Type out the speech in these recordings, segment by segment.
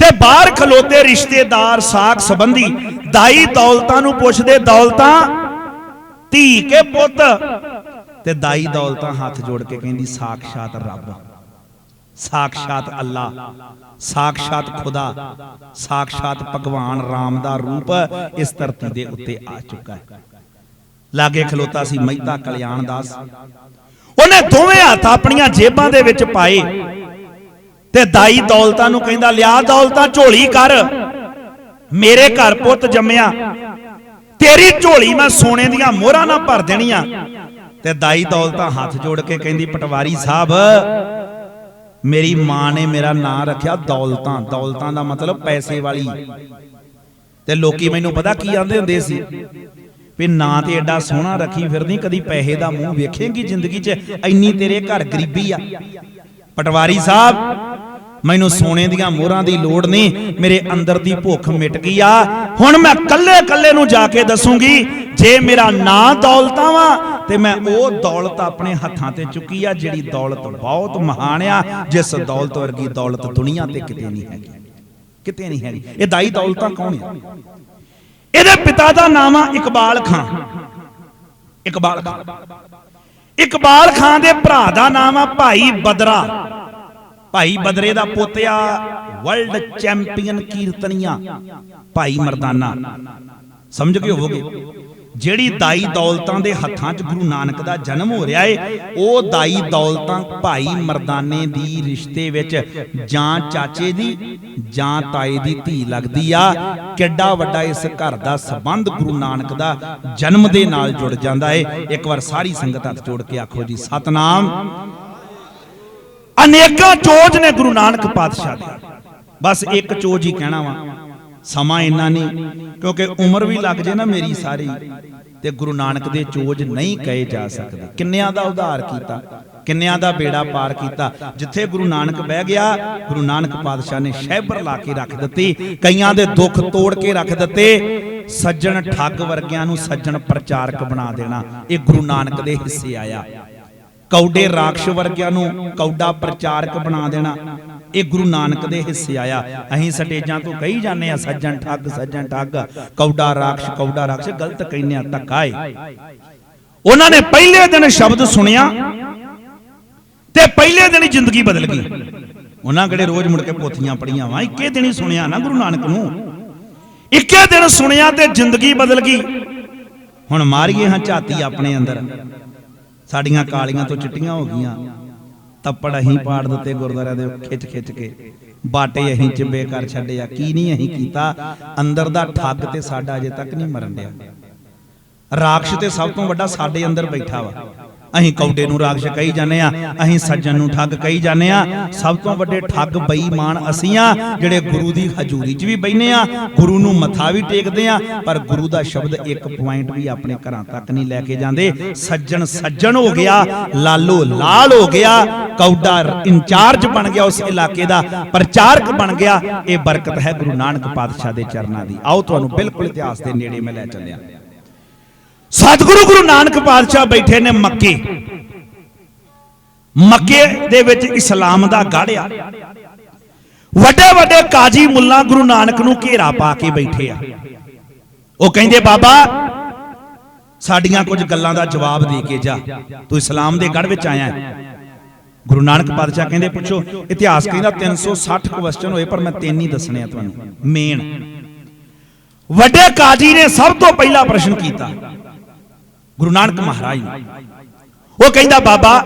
ਤੇ ਬਾਹਰ ਖਲੋਤੇ ਰਿਸ਼ਤੇਦਾਰ ਸਾਖ ਸੰਬੰਧੀ ਦਾਈ ਦੌਲਤਾਂ ਨੂੰ ਪੁੱਛਦੇ, ਦੌਲਤਾਂ, ਧੀ ਕੇ ਪੁੱਤ? ਤੇ ਦਾਈ ਦੌਲਤਾਂ ਹੱਥ ਜੋੜ ਕੇ ਕਹਿੰਦੀ, ਸਾਖਸ਼ਾਤ ਰੱਬ, ਸਾਖਸ਼ਾਤ ਅੱਲਾ, ਸਾਖਸ਼ਾਤ ਖੁਦਾ, ਸਾਖਸ਼ਾਤ ਭਗਵਾਨ ਰਾਮ ਦਾ ਰੂਪ ਇਸ ਧਰਤੀ ਦੇ ਉੱਤੇ ਆ ਚੁੱਕਾ ਹੈ। ਲਾਗੇ ਖਲੋਤਾ ਸੀ ਮਹਿਤਾ ਕਲਿਆਣ ਦਾਸ ਉਹਨੇ ਦੋਵੇਂ ਹੱਥ ਆਪਣੀਆਂ ਜੇਬਾਂ ਦੇ ਵਿੱਚ ਪਾਏ। ਤੇ ਦਾਈ ਦੌਲਤਾਂ ਨੂੰ ਕਹਿੰਦਾ, ਲਿਆ ਦੌਲਤਾਂ, ਝੋਲੀ ਕਰ। ਮੇਰੇ ਘਰ ਪੁੱਤ ਜੰਮਿਆ। ਤੇਰੀ ਝੋਲੀ ਮੈਂ ਸੋਨੇ ਦੀਆਂ ਮੋਹਰਾਂ ਨਾਲ ਭਰ ਦੇਣੀਆਂ। ਤੇ ਦਾਈ ਦੌਲਤਾਂ ਹੱਥ ਜੋੜ ਕੇ ਕਹਿੰਦੀ, ਪਟਵਾਰੀ ਸਾਹਿਬ, ਮੇਰੀ ਮਾਂ ਨੇ ਮੇਰਾ ਨਾਂ ਰੱਖਿਆ ਦੌਲਤਾਂ। ਦੌਲਤਾਂ ਦਾ ਮਤਲਬ ਪੈਸੇ ਵਾਲੀ। ਤੇ ਲੋਕੀ ਮੈਨੂੰ ਪਤਾ ਕੀ ਆਂਦੇ ਹੁੰਦੇ ਸੀ? ਵੀ ਨਾਂ ਤੇ ਐਡਾ ਸੋਹਣਾ ਰੱਖੀ ਫਿਰਦੀ, ਕਦੀ ਪੈਸੇ ਦਾ ਮੂੰਹ ਵੇਖੇਂਗੀ ਜ਼ਿੰਦਗੀ 'ਚ। ਇੰਨੀ ਤੇਰੇ ਘਰ ਗਰੀਬੀ ਆ। ਪਟਵਾਰੀ ਸਾਹਿਬ ਮੈਨੂੰ ਸੋਨੇ ਦੀਆਂ ਮੋਹਰਾਂ ਦੀ ਲੋੜ ਨਹੀਂ। ਮੇਰੇ ਅੰਦਰ ਦੀ ਭੁੱਖ ਮਿਟ ਗਈ ਆ। ਹੁਣ ਮੈਂ ਕੱਲੇ ਕੱਲੇ ਨੂੰ ਜਾ ਕੇ ਦੱਸੂਗੀ ਜੇ ਮੇਰਾ ਨਾਂ ਦੌਲਤਾਂ ਵਾ ਤੇ ਮੈਂ ਉਹ ਦੌਲਤ ਆਪਣੇ ਹੱਥਾਂ ਤੇ ਚੁੱਕੀ ਆ ਜਿਹੜੀ ਦੌਲਤ ਬਹੁਤ ਮਹਾਨ ਆ ਜਿਸ ਦੌਲਤ ਵਰਗੀ ਦੌਲਤ ਦੁਨੀਆ ਤੇ ਕਿਤੇ ਨਹੀਂ ਹੈਗੀ। ਕਿਤੇ ਨਹੀਂ ਹੈਗੀ। ਇਹ ਦਾਈ ਦੌਲਤਾਂ ਕੌਣ ਆ? ਇਹਦੇ ਪਿਤਾ ਦਾ ਨਾਮ ਆ ਇਕਬਾਲ ਖਾਨ। ਇਕਬਾਲ ਖਾਨ। ਇਕਬਾਲ ਖਾਨ ਦੇ ਭਰਾ ਦਾ ਨਾਮ ਆ ਭਾਈ ਬਦਰਾ। ਭਾਈ ਬਦਰੇ ਦਾ ਪੋਤਿਆ ਵਰਲਡ ਚੈਂਪੀਅਨ ਕੀਰਤਨੀਆ, ਭਾਈ ਮਰਦਾਨਾ। ਸਮਝ ਗਏ ਹੋਵੋਗੇ? ਜਿਹੜੀ ਦਾਈ ਦੌਲਤਾਂ ਦੇ ਹੱਥਾਂ 'ਚ ਗੁਰੂ ਨਾਨਕ ਦਾ ਜਨਮ ਹੋ ਰਿਹਾ ਏ, ਉਹ ਦਾਈ ਦੌਲਤਾਂ ਭਾਈ ਮਰਦਾਨੇ ਦੀ ਰਿਸ਼ਤੇ ਵਿੱਚ ਜਾਂ ਚਾਚੇ ਦੀ, ਜਾਂ ਤਾਏ ਦੀ ਧੀ ਲੱਗਦੀ ਆ, ਕਿੱਡਾ ਵੱਡਾ ਇਸ ਘਰ ਦਾ ਸਬੰਧ ਗੁਰੂ ਨਾਨਕ ਦਾ ਜਨਮ ਦੇ ਨਾਲ ਜੁੜ ਜਾਂਦਾ ਏ। ਇੱਕ ਵਾਰ ਸਾਰੀ ਸੰਗਤ ਹੱਥ ਜੋੜ ਕੇ ਆਖੋ ਜੀ, ਸਤਨਾਮ। ਅਨੇਕਾਂ ਚੋਜ ਨੇ ਗੁਰੂ ਨਾਨਕ ਪਾਤਸ਼ਾਹ ਦੇ। ਬਸ ਇੱਕ ਚੋਜ ਹੀ ਕਹਿਣਾ ਵਾ, ਸਮਾਂ ਇੰਨਾ ਨਹੀਂ, ਕਿਉਂਕਿ ਉਮਰ ਵੀ ਲੱਗ ਜੇ ਨਾ ਮੇਰੀ ਸਾਰੀ, ਤੇ ਗੁਰੂ ਨਾਨਕ ਦੇ ਚੋਜ ਨਹੀਂ ਕਹੇ ਜਾ ਸਕਦੇ। ਕਿੰਨਿਆਂ ਦਾ ਉਧਾਰ ਕੀਤਾ, ਕਿੰਨਿਆਂ ਦਾ ਬੇੜਾ ਪਾਰ ਕੀਤਾ, ਜਿੱਥੇ ਗੁਰੂ ਨਾਨਕ ਬਹਿ ਗਿਆ, ਗੁਰੂ ਨਾਨਕ ਪਾਤਸ਼ਾਹ ਨੇ ਸ਼ਹਿਬਰ ਲਾ ਕੇ ਰੱਖ ਦਿੱਤੀ, ਕਈਆਂ ਦੇ ਦੁੱਖ ਤੋੜ ਕੇ ਰੱਖ ਦਿੱਤੇ, ਸੱਜਣ ਠੱਗ ਵਰਗਿਆਂ ਨੂੰ ਸੱਜਣ ਪ੍ਰਚਾਰਕ ਬਣਾ ਦੇਣਾ, ਇਹ ਗੁਰੂ ਨਾਨਕ ਦੇ ਹਿੱਸੇ ਆਇਆ। ਕੌਡੇ ਰਾਖਸ਼ ਵਰਗਿਆਂ ਨੂੰ ਕੌਡਾ ਪ੍ਰਚਾਰਕ ਬਣਾ ਦੇਣਾ। ਇਹ ਗੁਰੂ ਨਾਨਕ ਦੇ ਹਿੱਸੇ ਆਇਆ। ਅਸੀਂ ਸਟੇਜਾਂ ਤੋਂ ਕਹੀ ਜਾਂਦੇ ਆ ਸੱਜਣ ਠੱਗ ਸੱਜਣ ਠੱਗ। ਕੌਡਾ ਰਾਖਸ਼ ਕੌਡਾ ਰਾਖਸ਼, ਗਲਤ ਕਹਿੰਦੇ ਆ ਧੱਕਾ ਏ। ਉਹਨਾਂ ਨੇ ਪਹਿਲੇ ਦਿਨ ਸ਼ਬਦ ਸੁਣਿਆ ਤੇ ਪਹਿਲੇ ਦਿਨ ਹੀ ਜ਼ਿੰਦਗੀ ਬਦਲ ਗਈ। ਉਹਨਾਂ ਕਿਹੜੇ ਰੋਜ਼ ਮੁੜ ਕੇ ਪੋਥੀਆਂ ਪੜੀਆਂ ਵਾ? ਇੱਕੇ ਦਿਨ ਹੀ ਸੁਣਿਆ ਨਾ ਗੁਰੂ ਨਾਨਕ ਨੂੰ। ਇੱਕੇ ਦਿਨ ਸੁਣਿਆ ਤੇ ਜ਼ਿੰਦਗੀ ਬਦਲ ਗਈ। ਹੁਣ ਮਾਰੀਏ ਹਾਂ ਝਾਤੀ ਆਪਣੇ ਅੰਦਰ। ਸਾਡੀਆਂ ਕਾਲੀਆਂ ਤੋਂ ਚਿੱਟੀਆਂ ਹੋ ਗਈਆਂ। ਤੱਪੜ ਅਸੀਂ ਪਾੜ ਦਿੱਤੇ ਗੁਰਦੁਆਰਿਆਂ ਦੇ ਖਿੱਚ ਖਿੱਚ ਕੇ। ਬਾਟੇ ਅਸੀਂ ਚਿੱਬੇ ਕਰ ਛੱਡਿਆ। ਕੀ ਨਹੀਂ ਅਸੀਂ ਕੀਤਾ? ਅੰਦਰ ਦਾ ਠੱਗ ਤੇ ਸਾਡਾ ਅਜੇ ਤੱਕ ਨਹੀਂ ਮਰਨ ਡਿਆ। ਰਾਖਸ਼ ਤੇ ਸਭ ਤੋਂ ਵੱਡਾ ਸਾਡੇ ਅੰਦਰ ਬੈਠਾ ਵਾ। ਅਸੀਂ ਕੌਡੇ ਨੂੰ ਰਾਖਸ਼ ਕਹੀ ਜਾਂਦੇ ਆ ਅਸੀਂ ਸੱਜਣ ਨੂੰ ਠੱਗ ਕਹੀ ਜਾਂਦੇ ਆ ਸਭ ਤੋਂ ਵੱਡੇ ਠੱਗ ਬੇਈਮਾਨ ਅਸੀਂ ਆ ਜਿਹੜੇ ਗੁਰੂ ਦੀ ਹਜ਼ੂਰੀ 'ਚ ਵੀ ਬੈਨੇ ਆ ਗੁਰੂ ਨੂੰ ਮੱਥਾ ਵੀ ਟੇਕਦੇ ਆ ਪਰ ਗੁਰੂ ਦਾ ਸ਼ਬਦ ਇੱਕ ਪੁਆਇੰਟ ਵੀ ਆਪਣੇ ਘਰਾਂ ਤੱਕ ਨਹੀਂ ਲੈ ਕੇ ਜਾਂਦੇ। ਸੱਜਣ ਸੱਜਣ ਹੋ ਗਿਆ, ਲਾਲੋ ਲਾਲ ਹੋ ਗਿਆ, ਕੌਡਾ ਇੰਚਾਰਜ ਬਣ ਗਿਆ ਉਸ ਇਲਾਕੇ ਦਾ, ਪ੍ਰਚਾਰਕ ਬਣ ਗਿਆ। ਇਹ ਬਰਕਤ ਹੈ ਗੁਰੂ ਨਾਨਕ ਪਾਤਸ਼ਾਹ ਦੇ ਚਰਨਾਂ ਦੀ। ਆਓ ਤੁਹਾਨੂੰ ਬਿਲਕੁਲ ਇਤਿਹਾਸ ਦੇ ਨੇੜੇ ਮੈਂ ਲੈ ਚੱਲਿਆ। ਗੁਰੂ ਗੁਰੂ ਨਾਨਕ ਪਾਤਸ਼ਾਹ ਬੈਠੇ ਨੇ ਮੱਕੇ। ਮੱਕੇ ਦੇ ਵਿੱਚ ਇਸਲਾਮ ਦਾ ਗੜਿਆ ਵੱਡੇ ਵੱਡੇ ਕਾਜੀ ਮੁੱਲਾ ਗੁਰੂ ਨਾਨਕ ਨੂੰ ਘੇਰਾ ਪਾ ਕੇ ਬੈਠੇ ਆ। ਉਹ ਕਹਿੰਦੇ, ਬਾਬਾ, ਸਾਡੀਆਂ ਕੁਝ ਗੱਲਾਂ ਦਾ ਜਵਾਬ ਦੇ ਕੇ ਜਾ। ਤੂੰ ਇਸਲਾਮ ਦੇ ਗੜ ਵਿੱਚ ਆਇਆ ਹੈ। ਗੁਰੂ ਨਾਨਕ ਪਾਤਸ਼ਾਹ ਕਹਿੰਦੇ, ਪੁੱਛੋ, ਇਤਿਹਾਸ ਕਹਿੰਦਾ 360 ਕੁਐਸਚਨ ਹੋਏ, ਪਰ ਮੈਂ ਤਿੰਨ ਹੀ ਦੱਸਣੇ ਆ ਤੁਹਾਨੂੰ। ਮੇਨ। ਵੱਡੇ ਕਾਜੀ ਨੇ ਸਭ ਤੋਂ ਪਹਿਲਾ ਪ੍ਰਸ਼ਨ ਕੀਤਾ। ਗੁਰੂ ਨਾਨਕ ਮਹਾਰਾਜ ਨੂੰ। ਉਹ ਕਹਿੰਦਾ, ਬਾਬਾ,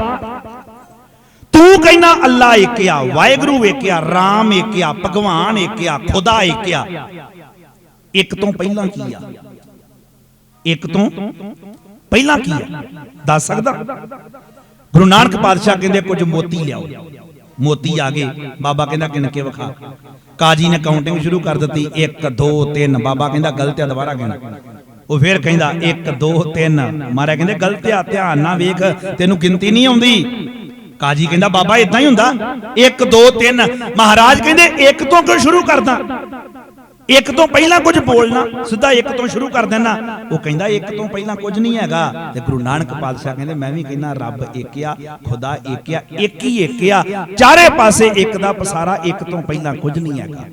ਤੂੰ ਕਹਿੰਦਾ, ਅੱਲਾ ਏਕ ਵਾਹਿਗੁਰੂ ਏਕਿਆ ਆ ਰਾਮ ਏਕ ਭਗਵਾਨ ਏਕਿਆ, ਖੁਦਾ ਏਕ ਇੱਕ ਤੋਂ ਪਹਿਲਾਂ ਕੀ ਆ? ਇੱਕ ਤੋਂ ਪਹਿਲਾਂ ਕੀ ਆ? ਦੱਸ ਸਕਦਾ? ਗੁਰੂ ਨਾਨਕ ਪਾਤਸ਼ਾਹ ਕਹਿੰਦੇ, ਕੁਝ ਮੋਤੀ ਲਿਆਓ। ਮੋਤੀ ਆ ਗਏ। ਬਾਬਾ ਕਹਿੰਦਾ ਗਿਣ ਕੇ ਵਿਖਾ? ਕਾਜੀ ਨੇ ਕਾਊਂਟਿੰਗ ਸ਼ੁਰੂ ਕਰ ਦਿੱਤੀ। 1 2 3 ਬਾਬਾ ਕਹਿੰਦਾ, ਗਲਤ ਹੈ ਦੁਬਾਰਾ ਗਿਣ ਉਹ ਫੇਰ ਕਹਿੰਦਾ 1 2 3 ਮਹਾਰਾਜ ਕਹਿੰਦੇ, ਗਲਤ ਆ, ਧਿਆਨ ਨਾਲ ਵੇਖ, ਤੈਨੂੰ ਗਿਣਤੀ ਨਹੀਂ ਆਉਂਦੀ। ਕਾਜੀ ਕਹਿੰਦਾ, ਬਾਬਾ ਇਦਾਂ ਹੀ ਹੁੰਦਾ। 1 2 3 ਮਹਾਰਾਜ ਕਹਿੰਦੇ 1 ਤੋਂ ਕਿਉਂ ਸ਼ੁਰੂ ਕਰਦਾ? ਇੱਕ ਤੋਂ ਪਹਿਲਾਂ ਕੁਝ ਬੋਲਣਾ, ਸਿੱਧਾ ਇੱਕ ਤੋਂ ਸ਼ੁਰੂ ਕਰ ਦੇਣਾ। ਉਹ ਕਹਿੰਦਾ, ਇੱਕ ਤੋਂ ਪਹਿਲਾਂ ਕੁਝ ਨਹੀਂ ਹੈਗਾ। ਤੇ ਗੁਰੂ ਨਾਨਕ ਪਾਤਸ਼ਾਹ ਕਹਿੰਦੇ, ਮੈਂ ਵੀ ਕਹਿੰਦਾ, ਰੱਬ ਇੱਕ ਆ ਖੁਦਾ ਇੱਕ ਆ ਇੱਕ ਹੀ ਇੱਕ ਆ ਚਾਰੇ ਪਾਸੇ ਇੱਕ ਦਾ ਪਸਾਰਾ, ਇੱਕ ਤੋਂ ਪਹਿਲਾਂ ਕੁਝ ਨਹੀਂ ਹੈਗਾ।